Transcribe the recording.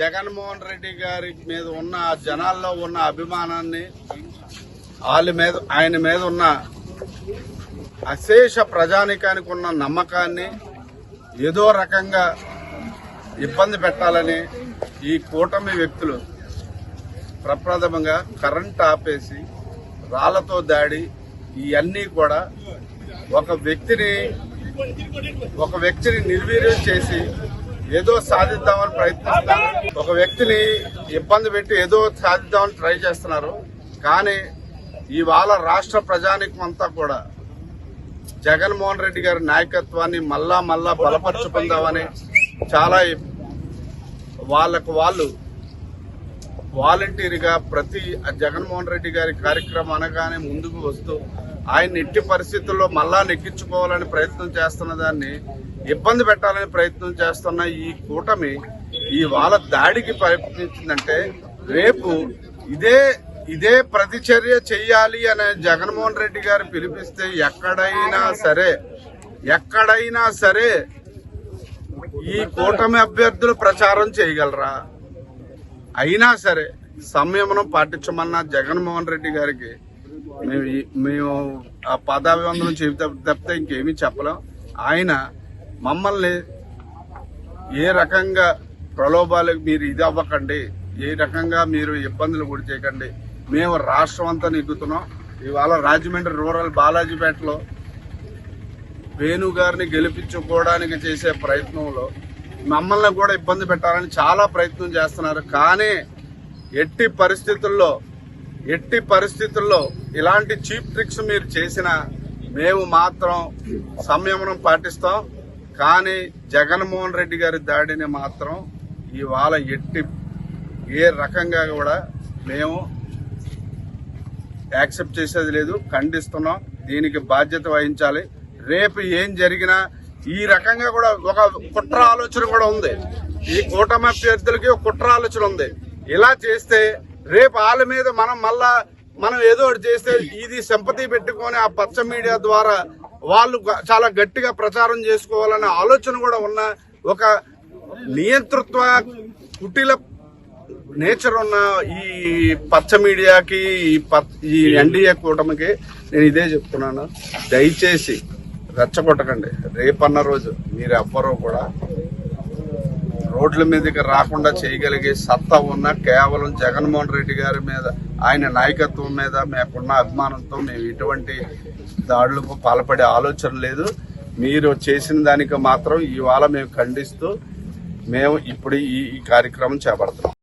జగన్మోహన్ రెడ్డి గారి మీద ఉన్న జనాల్లో ఉన్న అభిమానాన్ని వాళ్ళ మీద ఆయన మీద ఉన్న అశేష ప్రజానికానికి ఉన్న నమ్మకాన్ని ఏదో రకంగా ఇబ్బంది పెట్టాలని ఈ కూటమి వ్యక్తులు ప్రప్రథమంగా కరెంట్ ఆపేసి రాళ్ళతో దాడి ఇవన్నీ కూడా ఒక వ్యక్తిని ఒక వ్యక్తిని నిర్వీర్యం చేసి ఏదో సాధిద్దామని ప్రయత్నిస్తారు ఒక వ్యక్తిని ఇబ్బంది పెట్టి ఏదో సాధిద్దామని ట్రై చేస్తున్నారు. కానీ ఇవాళ రాష్ట్ర ప్రజానికం అంతా కూడా జగన్మోహన్ రెడ్డి గారి నాయకత్వాన్ని మళ్ళా మళ్ళా బలపరుచుకుందామని చాలా వాళ్ళకు వాళ్ళు వాలంటీర్గా ప్రతి జగన్మోహన్ రెడ్డి గారి కార్యక్రమం అనగానే ముందుకు వస్తూ ఆయన ఎట్టి పరిస్థితుల్లో మళ్ళా నెగ్గించుకోవాలని ప్రయత్నం చేస్తున్న దాన్ని ఇబ్బంది పెట్టాలని ప్రయత్నం చేస్తున్న ఈ కూటమి ఈ వాళ్ళ దాడికి ప్రయత్నించిందంటే రేపు ఇదే ఇదే ప్రతిచర్య చెయ్యాలి అనే జగన్మోహన్ రెడ్డి గారు పిలిపిస్తే ఎక్కడైనా సరే ఎక్కడైనా సరే ఈ కూటమి అభ్యర్థులు ప్రచారం చేయగలరా? అయినా సరే సంయమనం పాటించమన్న జగన్మోహన్ రెడ్డి గారికి మేము మేము ఆ పదాభివందనం చెబితే తప్పితే ఇంకేమీ చెప్పలేం. ఆయన మమ్మల్ని ఏ రకంగా ప్రలోభాలకు మీరు ఇది అవ్వకండి ఏ రకంగా మీరు ఇబ్బందులు గురి చేయకండి మేము రాష్ట్రం అంతా నెగ్గుతున్నాం. ఇవాళ రాజమండ్రి రూరల్ బాలాజీపేటలో వేణు గారిని గెలిపించుకోవడానికి చేసే ప్రయత్నంలో మమ్మల్ని కూడా ఇబ్బంది పెట్టాలని చాలా ప్రయత్నం చేస్తున్నారు. కానీ ఎట్టి పరిస్థితుల్లో ఎట్టి పరిస్థితుల్లో ఇలాంటి చీప్ ట్రిక్స్ మీరు చేసినా మేము మాత్రం సంయమనం పాటిస్తాం. కానీ జగన్మోహన్ రెడ్డి గారి దాడిని మాత్రం ఇవాళ ఎట్టి ఏ రకంగా కూడా మేము యాక్సెప్ట్ చేసేది లేదు. ఖండిస్తున్నాం. దీనికి బాధ్యత వహించాలి. రేపు ఏం జరిగినా ఈ రకంగా కూడా ఒక కుట్ర ఆలోచన కూడా ఉంది. ఈ కూటమి అభ్యర్థులకి ఒక కుట్ర ఆలోచన ఉంది. ఇలా చేస్తే రేపు వాళ్ళ మీద మనం మళ్ళా మనం ఏదో ఒకటి చేస్తే ఇది సంపతి పెట్టుకొని ఆ పచ్చ మీడియా ద్వారా వాళ్ళు చాలా గట్టిగా ప్రచారం చేసుకోవాలనే ఆలోచన కూడా ఉన్న ఒక నియంతృత్వ కుటిల నేచర్ ఉన్న ఈ పచ్చ మీడియాకి ప- ఈ ఎన్డీఏ కూటమికి నేను ఇదే చెప్తున్నాను. దయచేసి రెచ్చగొట్టకండి. రేపన్న రోజు మీరు ఎవ్వరూ కూడా రోడ్ల మీదకి రాకుండా చేయగలిగే సత్తా ఉన్న కేవలం జగన్మోహన్ రెడ్డి గారి మీద ఆయన నాయకత్వం మీద మేకున్న అభిమానంతో మేము ఎటువంటి దాడులకు పాల్పడే ఆలోచన లేదు. మీరు చేసిన దానికి మాత్రం ఇవాళ మేము ఖండిస్తూ మేము ఇప్పుడు ఈ ఈ కార్యక్రమం చేపడుతున్నాం.